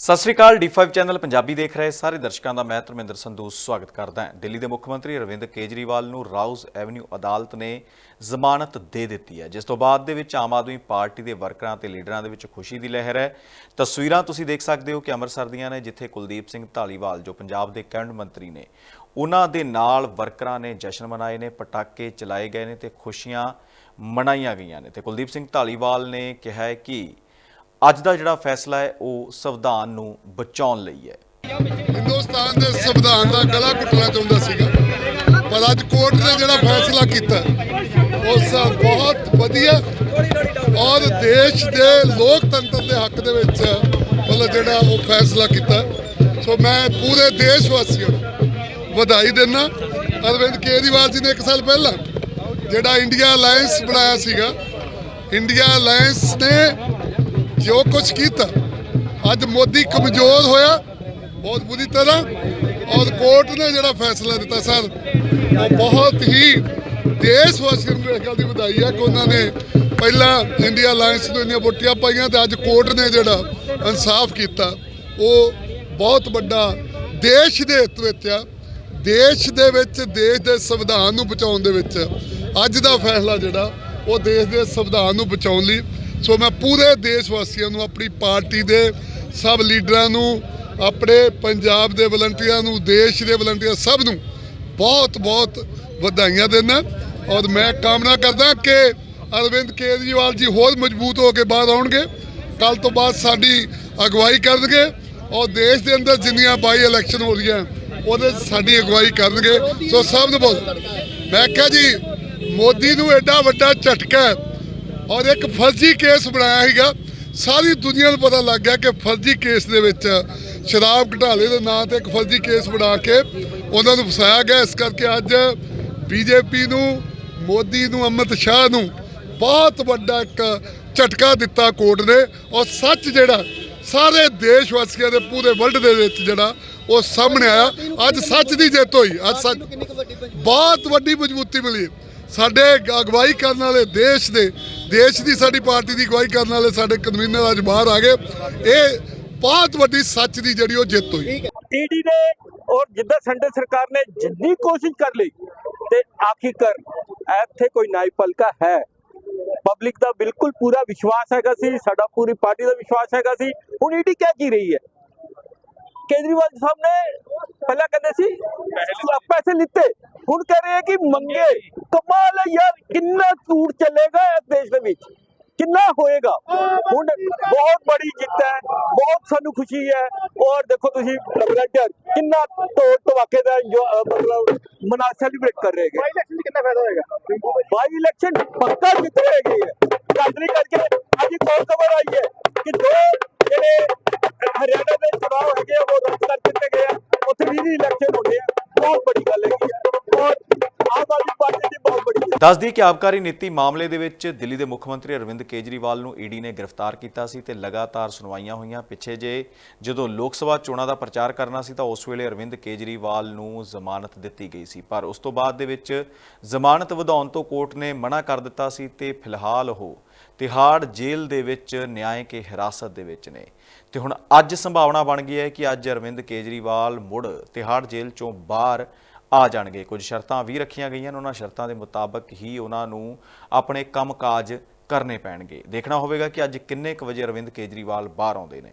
ਸਤਿ ਸ੍ਰੀ ਅਕਾਲ D5 channel Punjabi ਦੇਖ ਰਹੇ ਸਾਰੇ ਦਰਸ਼ਕਾਂ ਦਾ ਮੈਂ ਧਰਮਿੰਦਰ ਸੰਧੂ ਸਵਾਗਤ ਕਰਦਾ ਹਾਂ। ਦਿੱਲੀ ਦੇ ਮੁੱਖ ਮੰਤਰੀ ਅਰਵਿੰਦ ਕੇਜਰੀਵਾਲ ਨੂੰ ਰਾਉਜ਼ ਐਵਨਿਊ ਅਦਾਲਤ ਨੇ ਜ਼ਮਾਨਤ ਦੇ ਦਿੱਤੀ ਹੈ, ਜਿਸ ਤੋਂ ਬਾਅਦ ਦੇ ਵਿੱਚ ਆਮ ਆਦਮੀ ਪਾਰਟੀ ਦੇ ਵਰਕਰਾਂ ਤੇ ਲੀਡਰਾਂ ਦੇ ਵਿੱਚ ਖੁਸ਼ੀ ਦੀ ਲਹਿਰ ਹੈ। ਤਸਵੀਰਾਂ ਤੁਸੀਂ ਦੇਖ ਸਕਦੇ ਹੋ ਕਿ ਅੰਮ੍ਰਿਤਸਰ ਦੀਆਂ ਨੇ, ਜਿੱਥੇ ਕੁਲਦੀਪ ਸਿੰਘ ਢਾਲੀਵਾਲ ਜੋ ਪੰਜਾਬ ਦੇ ਕੈਬਨਿਟ ਮੰਤਰੀ ਨੇ, ਉਹਨਾਂ ਦੇ ਨਾਲ ਵਰਕਰਾਂ ਨੇ ਜਸ਼ਨ ਮਨਾਏ ਨੇ, ਪਟਾਕੇ ਚਲਾਏ ਗਏ ਨੇ ਤੇ ਖੁਸ਼ੀਆਂ ਮਨਾਈਆਂ ਗਈਆਂ ਨੇ। ਤੇ ਕੁਲਦੀਪ ਸਿੰਘ ਢਾਲੀਵਾਲ ਨੇ ਕਿਹਾ ਹੈ ਕਿ ਅੱਜ ਦਾ ਜਿਹੜਾ ਫੈਸਲਾ ਹੈ, ਉਹ ਸੰਵਿਧਾਨ ਨੂੰ ਬਚਾਉਣ ਲਈ ਹੈ। ਹਿੰਦੁਸਤਾਨ ਦੇ ਸੰਵਿਧਾਨ ਦਾ ਗਲਾ ਘੁੱਟਣਾ ਚਾਹੁੰਦਾ ਸੀਗਾ। ਪਰ ਅੱਜ ਕੋਰਟ ਨੇ ਜਿਹੜਾ ਫੈਸਲਾ ਕੀਤਾ ਉਸ ਬਹੁਤ ਵਧੀਆ ਔਰ ਦੇਸ਼ ਦੇ ਲੋਕਤੰਤਰ ਦੇ ਹੱਕ ਦੇ ਵਿੱਚ ਮਤਲਬ ਜਿਹੜਾ ਉਹ ਫੈਸਲਾ ਕੀਤਾ। ਸੋ ਮੈਂ ਪੂਰੇ ਦੇਸ਼ ਵਾਸੀਆਂ ਨੂੰ ਵਧਾਈ ਦਿੰਦਾ ਅਰਵਿੰਦ ਕੇਜਰੀਵਾਲ ਜੀ ਨੇ ਇੱਕ ਸਾਲ ਪਹਿਲਾਂ ਜਿਹੜਾ ਇੰਡੀਆ ਅਲਾਈਅੰਸ ਬਣਾਇਆ ਸੀਗਾ, ਇੰਡੀਆ ਅਲਾਈਅੰਸ ਨੇ ਜੋ ਕੁਝ ਕੀਤਾ, ਅੱਜ ਮੋਦੀ ਕਮਜ਼ੋਰ ਹੋਇਆ, ਬਹੁਤ ਬੁਰੀ ਤਰ੍ਹਾਂ, ਔਰ ਕੋਰਟ ਨੇ ਜਿਹੜਾ ਫੈਸਲਾ ਦਿੱਤਾ ਸਰ, ਉਹ ਬਹੁਤ ਹੀ ਦੇਸ਼ ਵਾਸੀਆਂ ਨੂੰ ਇਸ ਗੱਲ ਦੀ ਵਧਾਈ ਹੈ ਕਿ ਉਹਨਾਂ ਨੇ ਪਹਿਲਾਂ ਇੰਡੀਆ ਅਲਾਈਅੰਸ ਨੂੰ ਇੰਨੀਆਂ ਵੋਟੀਆਂ ਪਾਈਆਂ ਤੇ ਅੱਜ ਕੋਰਟ ਨੇ ਜਿਹੜਾ ਇਨਸਾਫ ਕੀਤਾ, ਉਹ ਬਹੁਤ ਵੱਡਾ ਦੇਸ਼ ਦੇ ਹਿੱਤ ਵਿੱਚ ਆ, ਦੇਸ਼ ਦੇ ਵਿੱਚ, ਦੇਸ਼ ਦੇ ਸੰਵਿਧਾਨ ਨੂੰ ਬਚਾਉਣ ਦੇ ਵਿੱਚ, ਅੱਜ ਦਾ ਫੈਸਲਾ ਜਿਹੜਾ, ਉਹ ਦੇਸ਼ ਦੇ ਸੰਵਿਧਾਨ ਨੂੰ ਬਚਾਉਣ ਲਈ ਸੋ ਮੈਂ ਪੂਰੇ ਦੇਸ਼ ਵਾਸੀਆਂ ਨੂੰ, ਆਪਣੀ ਪਾਰਟੀ ਦੇ ਸਭ ਲੀਡਰਾਂ ਨੂੰ, ਆਪਣੇ ਪੰਜਾਬ ਦੇ ਵਲੰਟੀਅਰਾਂ ਨੂੰ, ਦੇਸ਼ ਦੇ ਵਲੰਟੀਅਰ ਸਭ ਨੂੰ ਬਹੁਤ ਬਹੁਤ ਵਧਾਈਆਂ ਦਿੰਦਾ। ਔਰ ਮੈਂ ਕਾਮਨਾ ਕਰਦਾ ਕਿ ਅਰਵਿੰਦ ਕੇਜਰੀਵਾਲ ਜੀ ਹੋਰ ਮਜ਼ਬੂਤ ਹੋ ਕੇ ਬਾਹਰ ਆਉਣਗੇ। ਕੱਲ ਤੋਂ ਬਾਅਦ ਸਾਡੀ ਅਗਵਾਈ ਕਰਨਗੇ। ਔਰ ਦੇਸ਼ ਦੇ ਅੰਦਰ ਜਿੰਨੀਆਂ ਬਾਈ ਇਲੈਕਸ਼ਨ ਹੋ ਰਹੀਆਂ, ਉਹਦੇ ਸਾਡੀ ਅਗਵਾਈ ਕਰਨਗੇ। ਸੋ ਸਭ ਨੂੰ ਬਹੁਤ ਮੈਂ ਕਿਹਾ ਜੀ, ਮੋਦੀ ਨੂੰ ਐਡਾ ਵੱਡਾ ਝਟਕਾ ਔਰ ਇੱਕ ਫਰਜ਼ੀ ਕੇਸ ਬਣਾਇਆ ਸੀਗਾ। ਸਾਰੀ ਦੁਨੀਆ ਨੂੰ ਪਤਾ ਲੱਗ ਗਿਆ ਕਿ ਫਰਜ਼ੀ ਕੇਸ ਦੇ ਵਿੱਚ ਸ਼ਰਾਬ ਘਟਾਲੇ ਦੇ ਨਾਂ ਤੇ ਇੱਕ ਫਰਜ਼ੀ ਕੇਸ ਬਣਾ ਕੇ ਉਹਨਾਂ ਨੂੰ ਫਸਾਇਆ ਗਿਆ। ਇਸ ਕਰਕੇ ਅੱਜ ਬੀਜੇਪੀ ਨੂੰ, ਮੋਦੀ ਨੂੰ, ਅਮਿਤ ਸ਼ਾਹ ਨੂੰ ਬਹੁਤ ਵੱਡਾ ਇੱਕ ਝਟਕਾ ਦਿੱਤਾ ਕੋਰਟ ਨੇ। ਔਰ ਸੱਚ ਜਿਹੜਾ, ਸਾਰੇ ਦੇਸ਼ ਵਾਸੀਆਂ ਦੇ ਪੂਰੇ ਵਰਲਡ ਦੇ ਵਿੱਚ ਜਿਹੜਾ ਉਹ ਸਾਹਮਣੇ ਆਇਆ। ਅੱਜ ਸੱਚ ਦੀ ਜਿੱਤ ਹੋਈ। ਅੱਜ ਸੱਚ ਬਹੁਤ ਵੱਡੀ ਮਜ਼ਬੂਤੀ ਮਿਲੀ। ਸਾਡੇ ਅਗਵਾਈ ਕਰਨ ਵਾਲੇ ਦੇਸ਼ ਦੇ ਦੇਸ਼ ਦੀ ਸਾਡੀ ਪਾਰਟੀ ਦੀ ਅਗਵਾਈ ਕਰਨ ਵਾਲੇ ਸਾਡੇ ਕਨਵੀਨਰ ਅੱਜ ਬਾਹਰ ਆ ਗਏ। ਇਹ ਬਹੁਤ ਵੱਡੀ ਸੱਚ ਦੀ ਜਿਹੜੀ ਉਹ ਜਿੱਤ ਹੋਈ। ਈਡੀ ਨੇ ਔਰ ਜਿੱਦਾਂ ਸੈਂਟਰ ਸਰਕਾਰ ਨੇ ਜਿੰਨੀ ਕੋਸ਼ਿਸ਼ ਕਰ ਲਈ ਤੇ ਆਖਿਰਕਾਰ ਇੱਥੇ ਕੋਈ ਨਾਈ ਪਲਕਾ ਹੈ। ਪਬਲਿਕ ਦਾ ਬਿਲਕੁਲ ਪੂਰਾ ਵਿਸ਼ਵਾਸ ਹੈਗਾ ਸੀ, ਸਾਡਾ ਪੂਰੀ ਪਾਰਟੀ ਦਾ ਵਿਸ਼ਵਾਸ ਹੈਗਾ ਸੀ। ਹੁਣ ਈਡੀ ਕਹਿ ਕੀ ਰਹੀ ਹੈ? ਕੇਜਰੀਵਾਲ ਸਾਹਿਬ ਨੇ ਪਹਿਲਾਂ ਕਹਿੰਦੇ ਸੀ ਪੈਸੇ ਲਿੱਤੇ। ਹੁਣ ਕਹਿ ਰਹੇ ਕਿ ਮੰਗੇ। ਕਮਾਲ ਹੈ ਯਾਰ ਕਿੰਨਾ ਝੂਠ ਚੱਲੇਗਾ ਇਸ ਦੇਸ਼ ਦੇ ਵਿੱਚ। ਕਿੰਨਾ ਹੋਏਗਾ। ਹੁਣ ਬਹੁਤ ਬੜੀ ਜਿੱਤ ਹੈ ਬਹੁਤ ਸਾਨੂੰ ਖੁਸ਼ੀ ਹੈ। ਔਰ ਦੇਖੋ ਤੁਸੀਂ ਵਲੰਟੀਅਰ ਕਿੰਨਾ ਤੋੜ ਧਮਾਕੇ ਦਾ ਮਤਲਬ ਮਨਾ ਸੈਲੀਬ੍ਰੇਟ ਕਰ ਰਹੇ ਹੈਗੇ। ਇਲੈਕਸ਼ਨ ਕਿੰਨਾ ਫਾਇਦਾ ਹੋਏਗਾ? ਬਾਈ ਇਲੈਕਸ਼ਨ ਪੱਕਾ ਜਿੱਤ ਰਹੇਗੀ ਹੈ ਨਹੀਂ ਕਰਕੇ ਅੱਜ ਇੱਕ ਹੋਰ ਖਬਰ ਆਈ ਹੈ ਕਿ ਦੋ ਜਿਹੜੇ ਹਰਿਆਣਾ ਦੇ ਚੁਣਾਵ ਹੈਗੇ ਉਹ ਉੱਥੇ ਵੀ ਇਲੈਕਸ਼ਨ ਹੋਣੇ ਆ ਦੀ ਬਹੁਤ ਦੱਸਦੀ ਕਿ ਆਬਕਾਰੀ ਨੀਤੀ ਮਾਮਲੇ ਦੇ ਵਿੱਚ ਦਿੱਲੀ ਦੇ ਮੁੱਖ ਮੰਤਰੀ ਅਰਵਿੰਦ ਕੇਜਰੀਵਾਲ ਨੂੰ ਈਡੀ ਨੇ ਗ੍ਰਿਫਤਾਰ ਕੀਤਾ ਸੀ ਤੇ ਲਗਾਤਾਰ ਸੁਣਵਾਈਆਂ ਹੋਈਆਂ। ਪਿੱਛੇ ਜੇ ਜਦੋਂ ਲੋਕ ਸਭਾ ਚੋਣਾਂ ਦਾ ਪ੍ਰਚਾਰ ਕਰਨਾ ਸੀ ਤਾਂ ਉਸ ਵੇਲੇ ਅਰਵਿੰਦ ਕੇਜਰੀਵਾਲ ਨੂੰ ਜ਼ਮਾਨਤ ਦਿੱਤੀ ਗਈ ਸੀ। ਪਰ ਉਸ ਤੋਂ ਬਾਅਦ ਦੇ ਵਿੱਚ ਜ਼ਮਾਨਤ ਵਧਾਉਣ ਤੋਂ ਕੋਰਟ ਨੇ ਮਨਾ ਕਰ ਦਿੱਤਾ ਸੀ ਤੇ ਫਿਲਹਾਲ ਉਹ ਤਿਹਾੜ ਜੇਲ੍ਹ ਦੇ ਵਿੱਚ ਨਿਆਂਇਕ ਹਿਰਾਸਤ ਦੇ ਵਿੱਚ ਨੇ। ਤੇ ਹੁਣ ਅੱਜ ਸੰਭਾਵਨਾ ਬਣ ਗਈ ਹੈ ਕਿ ਅੱਜ ਅਰਵਿੰਦ ਕੇਜਰੀਵਾਲ ਮੁੜ ਤਿਹਾੜ ਜੇਲ੍ਹ ਚੋਂ ਬਾਹਰ ਆ ਜਾਣਗੇ। ਕੁਝ ਸ਼ਰਤਾਂ ਵੀ ਰੱਖੀਆਂ ਗਈਆਂ ਨੇ। ਉਹਨਾਂ ਸ਼ਰਤਾਂ ਦੇ ਮੁਤਾਬਕ ਹੀ ਉਹਨਾਂ ਨੂੰ ਆਪਣੇ ਕੰਮਕਾਜ ਕਰਨੇ ਪੈਣਗੇ। ਦੇਖਣਾ ਹੋਵੇਗਾ ਕਿ ਅੱਜ ਕਿੰਨੇ ਕੁ ਵਜੇ ਅਰਵਿੰਦ ਕੇਜਰੀਵਾਲ ਬਾਹਰ ਆਉਂਦੇ ਨੇ।